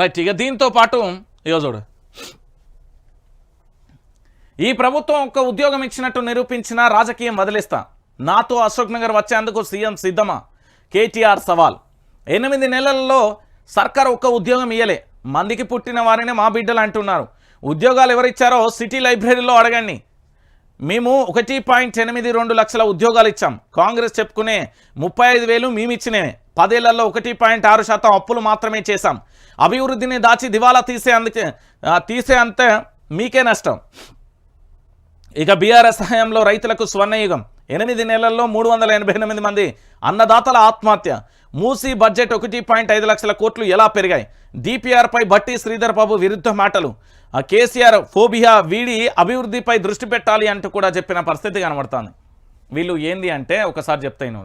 Right ఇక దీంతో పాటు ఇగో చూడు. ఈ ప్రభుత్వం ఒక ఉద్యోగం ఇచ్చినట్టు నిరూపించిన రాజకీయం వదిలేస్తా. నాతో అశోక్ నగర్ వచ్చేందుకు సీఎం సిద్ధమా? కేటీఆర్ సవాల్. ఎనిమిది నెలల్లో సర్కార్ ఒక్క ఉద్యోగం ఇయ్యలే. మందికి పుట్టిన వారిని మా బిడ్డలు అంటున్నారు. ఉద్యోగాలు ఎవరిచ్చారో సిటీ లైబ్రరీలో అడగండి. మేము ఒకటి పాయింట్ ఎనిమిది రెండు లక్షల ఉద్యోగాలు ఇచ్చాం. కాంగ్రెస్ చెప్పుకునే ముప్పై ఐదు వేలు మేమిచ్చినవే పదేళ్ళలో ఒకటి పాయింట్ ఆరు శాతం అప్పులు మాత్రమే చేశాం. అభివృద్ధిని దాచి దివాలా తీసే అందుకే తీసే అంతే మీకే నష్టం. ఇక బీఆర్ఎస్ హయాంలో రైతులకు స్వర్ణయుగం. ఎనిమిది నెలల్లో మూడు వందల ఎనభై ఎనిమిది మంది అన్నదాతల ఆత్మహత్య. మూసీ బడ్జెట్ ఒకటి పాయింట్ ఐదు లక్షల కోట్లు ఎలా పెరిగాయి? డిపిఆర్పై బట్టి శ్రీధర్ బాబు విరుద్ధ మాటలు. కేసీఆర్ ఫోబియా వీడి అభివృద్ధిపై దృష్టి పెట్టాలి అంటూ కూడా చెప్పిన పరిస్థితి కనబడుతుంది. వీళ్ళు ఏంది అంటే ఒకసారి చెప్తాను.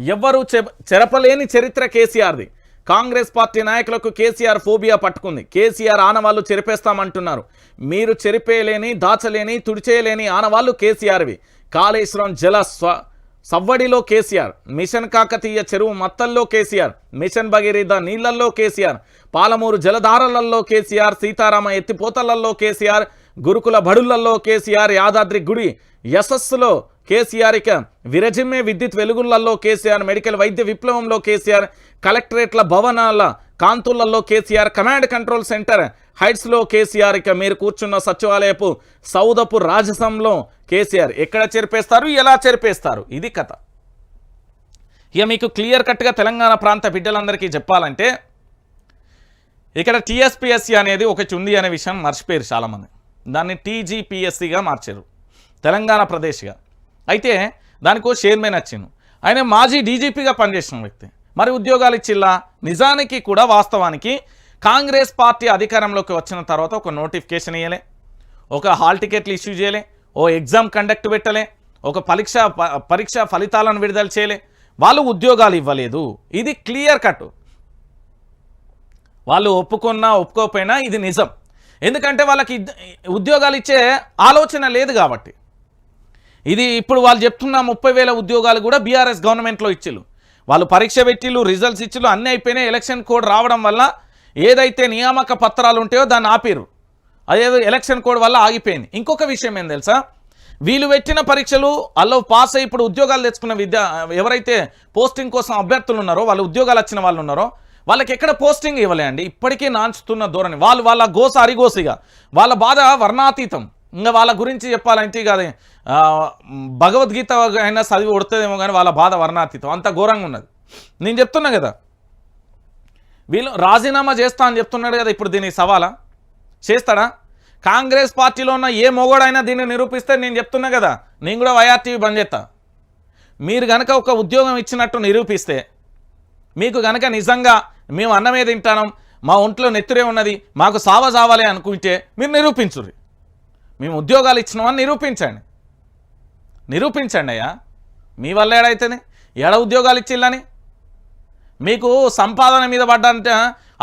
ఎవ్వరూ చెరపలేని చరిత్ర కేసీఆర్ది. కాంగ్రెస్ పార్టీ నాయకులకు కేసీఆర్ ఫోబియా పట్టుకుంది. కేసీఆర్ ఆనవాళ్ళు చెరిపేస్తామంటున్నారు. మీరు చెరిపేయలేని దాచలేని తుడిచేయలేని ఆనవాళ్ళు కేసీఆర్వి. కాళేశ్వరం జల స్వ సవ్వడిలో కేసీఆర్. మిషన్ కాకతీయ చెరువు మత్తల్లో కేసీఆర్. మిషన్ భగీరథ నీళ్ళల్లో కేసీఆర్. పాలమూరు జలధారలలో కేసీఆర్. సీతారామ ఎత్తిపోతలలో కేసీఆర్. గురుకుల బడులలో కేసీఆర్. యాదాద్రి గుడి యశస్సులో కేసీఆర్ ఇక విరజిమ్మే విద్యుత్ వెలుగులలో కేసీఆర్ మెడికల్ వైద్య విప్లవంలో కేసీఆర్ కలెక్టరేట్ల భవనాల కాంతులలో కేసీఆర్ కమాండ్ కంట్రోల్ సెంటర్ హైట్స్లో కేసీఆర్ ఇక మీరు కూర్చున్న సచివాలయపు సౌదపు రాజసంలో కేసీఆర్ ఎక్కడ చేర్పేస్తారు ఎలా చేర్పేస్తారు? ఇది కథ. ఇక మీకు క్లియర్ కట్గా తెలంగాణ ప్రాంత బిడ్డలందరికీ చెప్పాలంటే ఇక్కడ టీఎస్పిఎస్సి అనేది ఒకటి ఉంది అనే విషయం మర్చిపోయారు చాలామంది. దాన్ని టీజీపీఎస్సిగా మార్చారు. తెలంగాణ ప్రదేశ్గా. అయితే దానికో చైర్మన్ వచ్చిండు. ఆయన మాజీ డీజీపీగా పనిచేసిన వ్యక్తి. మరి ఉద్యోగాలు ఇచ్చిల్లా? నిజానికి కూడా వాస్తవానికి కాంగ్రెస్ పార్టీ అధికారంలోకి వచ్చిన తర్వాత ఒక నోటిఫికేషన్ ఇవ్వలే ఒక హాల్ టికెట్లు ఇష్యూ చేయలే. ఓ ఎగ్జామ్ కండక్ట్ పెట్టలే. ఒక పరీక్ష ప- పరీక్ష ఫలితాలను విడుదల చేయలే. వాళ్ళు ఉద్యోగాలు ఇవ్వలేదు. ఇది క్లియర్ కట్. వాళ్ళు ఒప్పుకున్నా ఒప్పుకోకపోయినా ఇది నిజం. ఎందుకంటే వాళ్ళకి ఉద్యోగాలు ఇచ్చే ఆలోచన లేదు కాబట్టి. ఇది ఇప్పుడు వాళ్ళు చెప్తున్న ముప్పై వేల ఉద్యోగాలు కూడా బీఆర్ఎస్ గవర్నమెంట్లో ఇచ్చిళ్ళు. వాళ్ళు పరీక్ష పెట్టిళ్ళు రిజల్ట్స్ ఇచ్చిళ్ళు అన్నీ అయిపోయినాయి. ఎలక్షన్ కోడ్ రావడం వల్ల ఏదైతే నియామక పత్రాలు ఉంటాయో దాన్ని ఆపిరు అదేదో ఎలక్షన్ కోడ్ వల్ల ఆగిపోయింది. ఇంకొక విషయం ఏం తెలుసా? వీళ్ళు పెట్టిన పరీక్షలు అల్లో పాస్ అయ్యి ఇప్పుడు ఉద్యోగాలు తెచ్చుకున్న విద్యా ఎవరైతే పోస్టింగ్ కోసం అభ్యర్థులు ఉన్నారో వాళ్ళు ఉద్యోగాలు వచ్చిన వాళ్ళు ఉన్నారో వాళ్ళకి ఎక్కడ పోస్టింగ్ ఇవ్వలే అండి ఇప్పటికీ నాంచుతున్న ధోరణి. వాళ్ళు వాళ్ళ గోస అరిగోసిగా. వాళ్ళ బాధ వర్ణాతీతం. ఇంకా వాళ్ళ గురించి చెప్పాలంటే ఇక అది భగవద్గీత అయినా చదివి కొడుతుందేమో కానీ వాళ్ళ బాధ వర్ణాతీతం. అంత ఘోరంగా ఉన్నది. నేను చెప్తున్నా కదా. వీళ్ళు రాజీనామా చేస్తా అని చెప్తున్నాడు కదా ఇప్పుడు దీనికి సవాలా? చేస్తాడా? కాంగ్రెస్ పార్టీలో ఉన్న ఏ మొగోడైనా దీన్ని నిరూపిస్తే నేను చెప్తున్నా కదా. నేను కూడా వైఆర్టీవీ బంద్ చేస్తా. మీరు గనక ఒక ఉద్యోగం ఇచ్చినట్టు నిరూపిస్తే మీకు గనక నిజంగా మేము అన్నమే తింటాం మా ఒంట్లో నెత్తురే ఉన్నది మాకు సావ సావాలి అనుకుంటే మీరు నిరూపించుర్రి. మేము ఉద్యోగాలు ఇచ్చినామని నిరూపించండి. నిరూపించండి అయ్యా. మీ వల్ల ఏడైతేనే? ఏడ ఉద్యోగాలు ఇచ్చిల్లని? మీకు సంపాదన మీద పడ్డంటే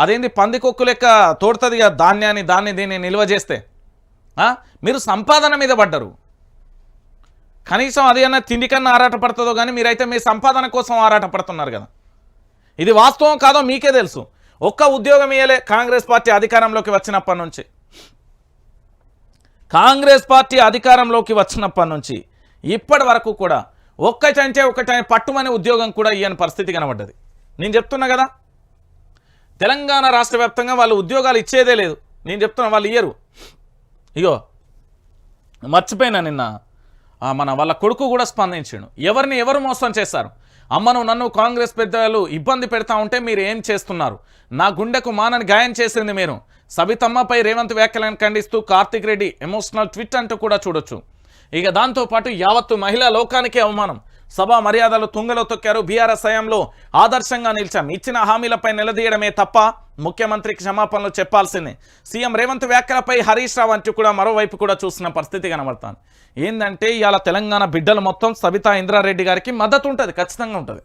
అదేంటి పందికొక్కు లెక్క తోడుతుంది కదా ధాన్యాన్ని దాన్ని దీన్ని నిల్వ చేస్తే? మీరు సంపాదన మీద పడ్డరు. కనీసం అది అన్న తిండి కన్నా ఆరాటపడుతుందో కానీ మీరైతే మీ సంపాదన కోసం ఆరాటపడుతున్నారు కదా. ఇది వాస్తవం కాదో మీకే తెలుసు. ఒక్క ఉద్యోగం ఇయ్యలే కాంగ్రెస్ పార్టీ అధికారంలోకి వచ్చినప్పటి నుంచి. కాంగ్రెస్ పార్టీ అధికారంలోకి వచ్చినప్పటి నుంచి ఇప్పటి వరకు కూడా ఒక్కటంటే ఒకటని పట్టుమనే ఉద్యోగం కూడా ఇయ్యని పరిస్థితి కనబడ్డది. నేను చెప్తున్నా కదా? తెలంగాణ రాష్ట్ర వ్యాప్తంగా వాళ్ళు ఉద్యోగాలు ఇచ్చేదే లేదు. నేను చెప్తున్నా వాళ్ళు ఇయ్యరు. ఇగో మర్చిపోయినా నిన్న మన వాళ్ళ కొడుకు కూడా స్పందించాడు. ఎవరిని ఎవరు మోసం చేస్తారు? అమ్మను నన్ను కాంగ్రెస్ పెద్దలు ఇబ్బంది పెడతా ఉంటే మీరు ఏం చేస్తున్నారు? నా గుండెకు మానని గాయం చేసింది మీరు. సబితమ్మపై రేవంత్ వ్యాఖ్యలను ఖండిస్తూ కార్తిక్ రెడ్డి ఎమోషనల్ ట్విట్ అంటూ కూడా చూడొచ్చు. ఇక దాంతోపాటు యావత్తు మహిళా లోకానికే అవమానం. సభ మర్యాదలు తుంగలో తొక్కారు బీఆర్ఎస్ హయాంలో ఆదర్శంగా నిలిచాం. ఇచ్చిన హామీలపై నిలదీయడమే తప్ప ముఖ్యమంత్రికి క్షమాపణలు చెప్పాల్సిందే. సీఎం రేవంత్ వ్యాఖ్యలపై హరీష్ రావు అంటూ కూడా మరోవైపు కూడా చూసిన పరిస్థితి కనబడుతుంది. ఏంటంటే ఇవాళ తెలంగాణ బిడ్డలు మొత్తం సబితా ఇంద్రారెడ్డి గారికి మద్దతు ఉంటుంది ఖచ్చితంగా ఉంటుంది.